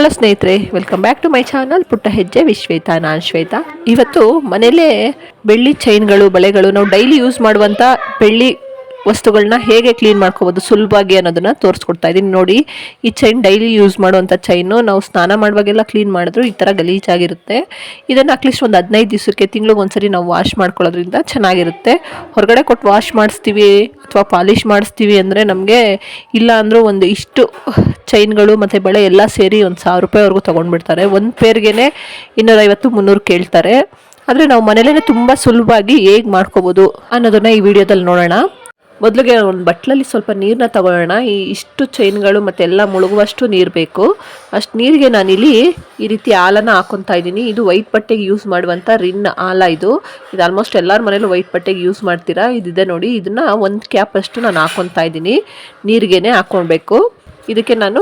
Hello ಸ್ನೇಹಿತರೆ welcome back to my channel Putta Hejje Vishweta, ನಾನು ಶ್ವೇತಾ. ಇವತ್ತು ಮನೇಲೇ ಬೆಳ್ಳಿ ಚೈನ್ಗಳು ಬಳೆಗಳು ನಾವು ಡೈಲಿ ಯೂಸ್ ಮಾಡುವಂಥ ಬೆಳ್ಳಿ ವಸ್ತುಗಳನ್ನ ಹೇಗೆ ಕ್ಲೀನ್ ಮಾಡ್ಕೋಬೋದು ಸುಲಭವಾಗಿ ಅನ್ನೋದನ್ನ ತೋರಿಸ್ಕೊಡ್ತಾ ಇದ್ದೀನಿ ನೋಡಿ, ಈ ಚೈನ್ ಡೈಲಿ ಯೂಸ್ ಮಾಡುವಂಥ ಚೈನು ನಾವು ಸ್ನಾನ ಮಾಡುವಾಗೆಲ್ಲ ಕ್ಲೀನ್ ಮಾಡಿದ್ರು ಈ ಥರ ಗಲೀಜಾಗಿರುತ್ತೆ. ಇದನ್ನು ಅಟ್ಲೀಸ್ಟ್ ಒಂದು ಹದಿನೈದು ದಿವಸಕ್ಕೆ, ತಿಂಗಳಿಗೆ ಒಂದ್ಸರಿ ನಾವು ವಾಶ್ ಮಾಡ್ಕೊಳ್ಳೋದ್ರಿಂದ ಚೆನ್ನಾಗಿರುತ್ತೆ. ಹೊರಗಡೆ ಕೊಟ್ಟು ವಾಶ್ ಮಾಡಿಸ್ತೀವಿ ಅಥವಾ ಪಾಲಿಷ್ ಮಾಡಿಸ್ತೀವಿ ಅಂದರೆ ನಮಗೆ ಇಲ್ಲ ಅಂದರೂ ಒಂದು ಇಷ್ಟು ಚೈನ್ಗಳು ಮತ್ತು ಬಳೆ ಎಲ್ಲ ಸೇರಿ ಒಂದು ಸಾವಿರ ರೂಪಾಯಿವರೆಗೂ ತೊಗೊಂಡ್ಬಿಡ್ತಾರೆ. ಒಂದು ಪೇರ್ಗೆ ಇನ್ನೂರೈವತ್ತು, ಮುನ್ನೂರು ಕೇಳ್ತಾರೆ. ಆದರೆ ನಾವು ಮನೇಲೇ ತುಂಬ ಸುಲಭವಾಗಿ ಹೇಗೆ ಮಾಡ್ಕೋಬೋದು ಅನ್ನೋದನ್ನು ಈ ವಿಡಿಯೋದಲ್ಲಿ ನೋಡೋಣ. ಮೊದಲಿಗೆ ಒಂದು ಬಟ್ಲಲ್ಲಿ ಸ್ವಲ್ಪ ನೀರನ್ನ ತಗೊಳ್ಳೋಣ. ಈ ಇಷ್ಟು ಚೈನ್ಗಳು ಮತ್ತು ಎಲ್ಲ ಮುಳುಗುವಷ್ಟು ನೀರು ಬೇಕು. ಅಷ್ಟು ನೀರಿಗೆ ಇಲ್ಲಿ ಈ ರೀತಿ ಹಾಲನ್ನು ಹಾಕೊತಾ ಇದ್ದೀನಿ. ಇದು ವೈಟ್ ಬಟ್ಟೆಗೆ ಯೂಸ್ ಮಾಡುವಂಥ ರಿನ್ ಹಾಲ ಇದು. ಇದು ಆಲ್ಮೋಸ್ಟ್ ಎಲ್ಲರ ಮನೇಲೂ ವೈಟ್ ಬಟ್ಟೆಗೆ ಯೂಸ್ ಮಾಡ್ತೀರಾ? ಇದಿದೆ ನೋಡಿ. ಇದನ್ನು ಒಂದು ಕ್ಯಾಪ್ ಅಷ್ಟು ನಾನು ಹಾಕೊತಾ ಇದ್ದೀನಿ. ನೀರಿಗೆ ಹಾಕ್ಕೊಳ್ಬೇಕು ಇದಕ್ಕೆ ನಾನು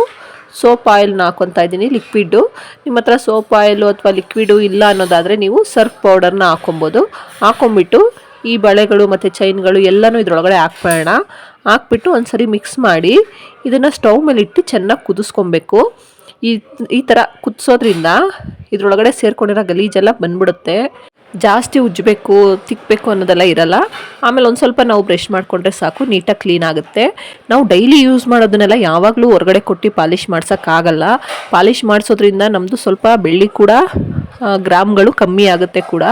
ಸೋಪ್ ಆಯಿಲ್ನ ಹಾಕೊತಾ ಇದ್ದೀನಿ ಲಿಕ್ವಿಡ್ಡು ನಿಮ್ಮ ಹತ್ರ ಸೋಪ್ ಆಯಿಲು ಅಥವಾ ಲಿಕ್ವಿಡು ಇಲ್ಲ ಅನ್ನೋದಾದರೆ ನೀವು ಸರ್ಫ್ ಪೌಡರ್ನ ಹಾಕೊಬೋದು ಹಾಕೊಂಬಿಟ್ಟು ಈ ಬಳೆಗಳು ಮತ್ತು ಚೈನ್ಗಳು ಎಲ್ಲನೂ ಇದರೊಳಗಡೆ ಹಾಕ್ಬೇಡ ಹಾಕ್ಬಿಟ್ಟು ಒಂದ್ಸರಿ ಮಿಕ್ಸ್ ಮಾಡಿ ಇದನ್ನು ಸ್ಟವ್ ಮೇಲೆ ಇಟ್ಟು ಚೆನ್ನಾಗಿ ಕುದಿಸ್ಕೊಬೇಕು. ಈ ಈ ಥರ ಕುದಿಸೋದ್ರಿಂದ ಇದರೊಳಗಡೆ ಸೇರ್ಕೊಂಡಿರೋ ಗಲೀಜೆಲ್ಲ ಬಂದ್ಬಿಡುತ್ತೆ. ಜಾಸ್ತಿ ಉಜ್ಜಬೇಕು ತಿಕ್ಕಬೇಕು ಅನ್ನೋದೆಲ್ಲ ಇರಲ್ಲ. ಆಮೇಲೆ ಒಂದು ಸ್ವಲ್ಪ ನಾವು ಬ್ರಷ್ ಮಾಡಿಕೊಂಡ್ರೆ ಸಾಕು, ನೀಟಾಗಿ ಕ್ಲೀನ್ ಆಗುತ್ತೆ. ನಾವು ಡೈಲಿ ಯೂಸ್ ಮಾಡೋದನ್ನೆಲ್ಲ ಯಾವಾಗಲೂ ಹೊರಗಡೆ ಕೊಟ್ಟು ಪಾಲಿಷ್ ಮಾಡ್ಸೋಕ್ಕಾಗಲ್ಲ. ಪಾಲಿಷ್ ಮಾಡಿಸೋದ್ರಿಂದ ನಮ್ಮದು ಸ್ವಲ್ಪ ಬೆಳ್ಳಿ ಕೂಡ ಗ್ರಾಮ್ಗಳು ಕಮ್ಮಿ ಆಗುತ್ತೆ ಕೂಡ.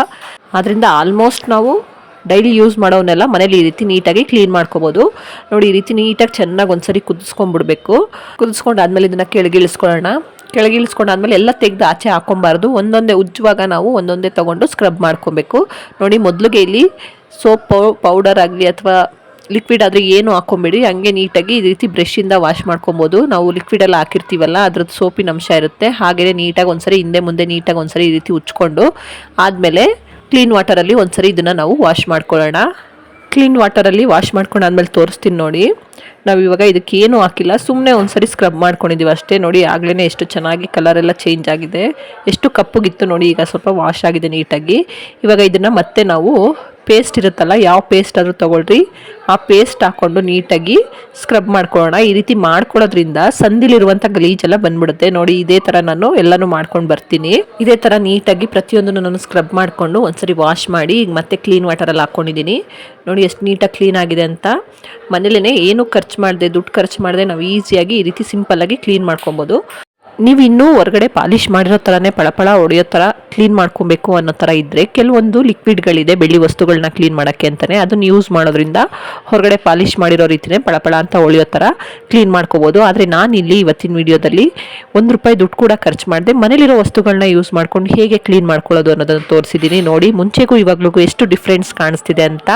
ಆದ್ದರಿಂದ ಆಲ್ಮೋಸ್ಟ್ ನಾವು ಡೈಲಿ ಯೂಸ್ ಮಾಡೋವನ್ನೆಲ್ಲ ಮನೇಲಿ ಈ ರೀತಿ ನೀಟಾಗಿ ಕ್ಲೀನ್ ಮಾಡ್ಕೋಬೋದು. ನೋಡಿ ಈ ರೀತಿ ನೀಟಾಗಿ ಚೆನ್ನಾಗಿ ಒಂದ್ಸರಿ ಕುದಿಸ್ಕೊಂಡ್ಬಿಡ್ಬೇಕು ಕುದಿಸ್ಕೊಂಡಾದ್ಮೇಲೆ ಇದನ್ನು ಕೆಳಗಿಳಿಸ್ಕೊಳ್ಳೋಣ. ಕೆಳಗಿಳಿಸ್ಕೊಂಡಾದ್ಮೇಲೆ ಎಲ್ಲ ತೆಗೆದು ಆಚೆ ಹಾಕೊಬಾರ್ದು ಒಂದೊಂದೇ ಉಜ್ಜುವಾಗ ನಾವು ಒಂದೊಂದೇ ತೊಗೊಂಡು ಸ್ಕ್ರಬ್ ಮಾಡ್ಕೊಬೇಕು. ನೋಡಿ ಮೊದಲಿಗೆ ಇಲ್ಲಿ ಸೋಪ್ ಪೌಡರ್ ಆಗಲಿ ಅಥವಾ ಲಿಕ್ವಿಡ್ ಆದರೆ ಏನು ಹಾಕೊಂಬೇಡಿ ಹಂಗೆ ನೀಟಾಗಿ ಈ ರೀತಿ ಬ್ರಷಿಂದ ವಾಶ್ ಮಾಡ್ಕೊಬೋದು. ನಾವು ಲಿಕ್ವಿಡೆಲ್ಲ ಹಾಕಿರ್ತೀವಲ್ಲ, ಅದ್ರದ್ದು ಸೋಪಿನ ಅಂಶ ಇರುತ್ತೆ. ಹಾಗೆಯೇ ನೀಟಾಗಿ ಒಂದ್ಸರಿ ಹಿಂದೆ ಮುಂದೆ ನೀಟಾಗಿ ಒಂದ್ಸರಿ ಈ ರೀತಿ ಉಚ್ಕೊಂಡು ಆದಮೇಲೆ ಕ್ಲೀನ್ ವಾಟರಲ್ಲಿ ಒಂದ್ಸರಿ ಇದನ್ನು ನಾವು ವಾಶ್ ಮಾಡ್ಕೊಳ್ಳೋಣ. ಕ್ಲೀನ್ ವಾಟರಲ್ಲಿ ವಾಶ್ ಮಾಡ್ಕೊಂಡು ಆದಮೇಲೆ ತೋರಿಸ್ತೀನಿ ನೋಡಿ. ನಾವು ಇವಾಗ ಇದಕ್ಕೆ ಏನೂ ಹಾಕಿಲ್ಲ ಸುಮ್ಮನೆ ಒಂದ್ಸರಿ ಸ್ಕ್ರಬ್ ಮಾಡ್ಕೊಂಡಿದ್ದೀವಿ ಅಷ್ಟೇ ನೋಡಿ. ಆಗಲೇ ಎಷ್ಟು ಚೆನ್ನಾಗಿ ಕಲರ್ ಎಲ್ಲ ಚೇಂಜ್ ಆಗಿದೆ. ಎಷ್ಟು ಕಪ್ಪಗಿತ್ತು ನೋಡಿ, ಈಗ ಸ್ವಲ್ಪ ವಾಶ್ ಆಗಿದೆ ನೀಟಾಗಿ. ಇವಾಗ ಇದನ್ನು ಮತ್ತೆ ನಾವು ಪೇಸ್ಟ್ ಇರುತ್ತಲ್ಲ, ಯಾವ ಪೇಸ್ಟ್ ಆದರೂ ತೊಗೊಳ್ರಿ. ಆ ಪೇಸ್ಟ್ ಹಾಕ್ಕೊಂಡು ನೀಟಾಗಿ ಸ್ಕ್ರಬ್ ಮಾಡ್ಕೊಳ್ಳೋಣ. ಈ ರೀತಿ ಮಾಡ್ಕೊಳ್ಳೋದ್ರಿಂದ ಸಂದಿಲಿರುವಂಥ ಗಲೀಜೆಲ್ಲ ಬಂದ್ಬಿಡುತ್ತೆ. ನೋಡಿ, ಇದೇ ಥರ ನಾನು ಎಲ್ಲನೂ ಮಾಡ್ಕೊಂಡು ಬರ್ತೀನಿ. ಇದೇ ಥರ ನೀಟಾಗಿ ಪ್ರತಿಯೊಂದನ್ನು ನಾನು ಸ್ಕ್ರಬ್ ಮಾಡಿಕೊಂಡು ಒಂದ್ಸರಿ ವಾಶ್ ಮಾಡಿ ಈಗ ಮತ್ತೆ ಕ್ಲೀನ್ ವಾಟರಲ್ಲಿ ಹಾಕ್ಕೊಂಡಿದ್ದೀನಿ ನೋಡಿ, ಎಷ್ಟು ನೀಟಾಗಿ ಕ್ಲೀನ್ ಆಗಿದೆ ಅಂತ. ಮನೇಲೇ ಏನು ಖರ್ಚು ಮಾಡದೆ, ದುಡ್ಡು ಖರ್ಚು ಮಾಡದೆ ನಾವು ಈಸಿಯಾಗಿ ಈ ರೀತಿ ಸಿಂಪಲ್ಲಾಗಿ ಕ್ಲೀನ್ ಮಾಡ್ಕೊಬೋದು. ನೀವು ಇನ್ನೂ ಹೊರಗಡೆ ಪಾಲಿಷ್ ಮಾಡಿರೋ ಥರನೇ ಪಳಪಳ ಹೊಡೆಯೋ ಥರ ಕ್ಲೀನ್ ಮಾಡ್ಕೊಬೇಕು ಅನ್ನೋ ಥರ ಇದ್ದರೆ ಕೆಲವೊಂದು ಲಿಕ್ವಿಡ್ಗಳಿದೆ ಬೆಳ್ಳಿ ವಸ್ತುಗಳನ್ನ ಕ್ಲೀನ್ ಮಾಡೋಕ್ಕೆ ಅಂತಲೇ ಅದನ್ನು ಯೂಸ್ ಮಾಡೋದ್ರಿಂದ ಹೊರಗಡೆ ಪಾಲಿಷ್ ಮಾಡಿರೋ ರೀತಿಯೇ ಪಳಪಳ ಅಂತ ಹೊಳೆಯೋ ಥರ ಕ್ಲೀನ್ ಮಾಡ್ಕೋಬೋದು. ಆದರೆ ನಾನಿಲ್ಲಿ ಇವತ್ತಿನ ವಿಡಿಯೋದಲ್ಲಿ ಒಂದು ರೂಪಾಯಿ ದುಡ್ಡು ಕೂಡ ಖರ್ಚು ಮಾಡಿದೆ ಮನೇಲಿರೋ ವಸ್ತುಗಳನ್ನ ಯೂಸ್ ಮಾಡ್ಕೊಂಡು ಹೇಗೆ ಕ್ಲೀನ್ ಮಾಡ್ಕೊಳ್ಳೋದು ಅನ್ನೋದನ್ನು ತೋರಿಸಿದ್ದೀನಿ ನೋಡಿ ಮುಂಚೆಗೂ ಇವಾಗ್ಲೂ ಎಷ್ಟು ಡಿಫ್ರೆನ್ಸ್ ಕಾಣಿಸ್ತಿದೆ ಅಂತ.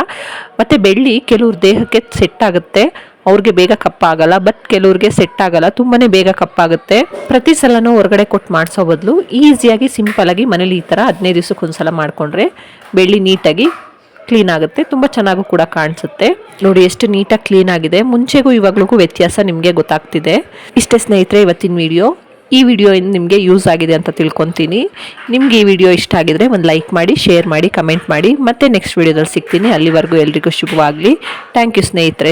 ಮತ್ತು ಬೆಳ್ಳಿ ಕೆಲವ್ರ ದೇಹಕ್ಕೆ ಸೆಟ್ ಆಗುತ್ತೆ. ಅವ್ರಿಗೆ ಬೇಗ ಕಪ್ಪಾಗಲ್ಲ ಬಟ್ ಕೆಲವ್ರಿಗೆ ಸೆಟ್ ಆಗಲ್ಲ, ತುಂಬಾನೇ ಬೇಗ ಕಪ್ಪಾಗುತ್ತೆ. ಪ್ರತಿ ಸಲನೂ ಹೊರಗಡೆ ಕೊಟ್ಟು ಮಾಡಿಸೋ ಬದಲು ಈಸಿಯಾಗಿ ಸಿಂಪಲಾಗಿ ಮನೇಲಿ ಈ ಥರ ಹದಿನೈದು ದಿವಸಕ್ಕೆ ಒಂದ್ಸಲ ಮಾಡಿಕೊಂಡ್ರೆ ಬೆಳ್ಳಿ ನೀಟಾಗಿ ಕ್ಲೀನ್ ಆಗುತ್ತೆ. ತುಂಬ ಚೆನ್ನಾಗೂ ಕೂಡ ಕಾಣಿಸುತ್ತೆ. ನೋಡಿ, ಎಷ್ಟು ನೀಟಾಗಿ ಕ್ಲೀನ್ ಆಗಿದೆ. ಮುಂಚೆಗೂ ಇವಾಗ್ಲಿಗೂ ವ್ಯತ್ಯಾಸ ನಿಮಗೆ ಗೊತ್ತಾಗ್ತಿದೆ. ಇಷ್ಟೇ ಸ್ನೇಹಿತರೆ, ಇವತ್ತಿನ ವಿಡಿಯೋ ಈ ವಿಡಿಯೋ ನಿಮಗೆ ಯೂಸ್ ಆಗಿದೆ ಅಂತ ತಿಳ್ಕೊತೀನಿ. ನಿಮಗೆ ಈ ವಿಡಿಯೋ ಇಷ್ಟ ಆಗಿದ್ರೆ ಒಂದು ಲೈಕ್ ಮಾಡಿ ಶೇರ್ ಮಾಡಿ ಕಮೆಂಟ್ ಮಾಡಿ. ಮತ್ತೆ ನೆಕ್ಸ್ಟ್ ವಿಡಿಯೋದಲ್ಲಿ ಸಿಗ್ತೀನಿ. ಅಲ್ಲಿವರೆಗೂ ಎಲ್ರಿಗೂ ಶುಭವಾಗಲಿ. ಥ್ಯಾಂಕ್ ಯು ಸ್ನೇಹಿತರೆ.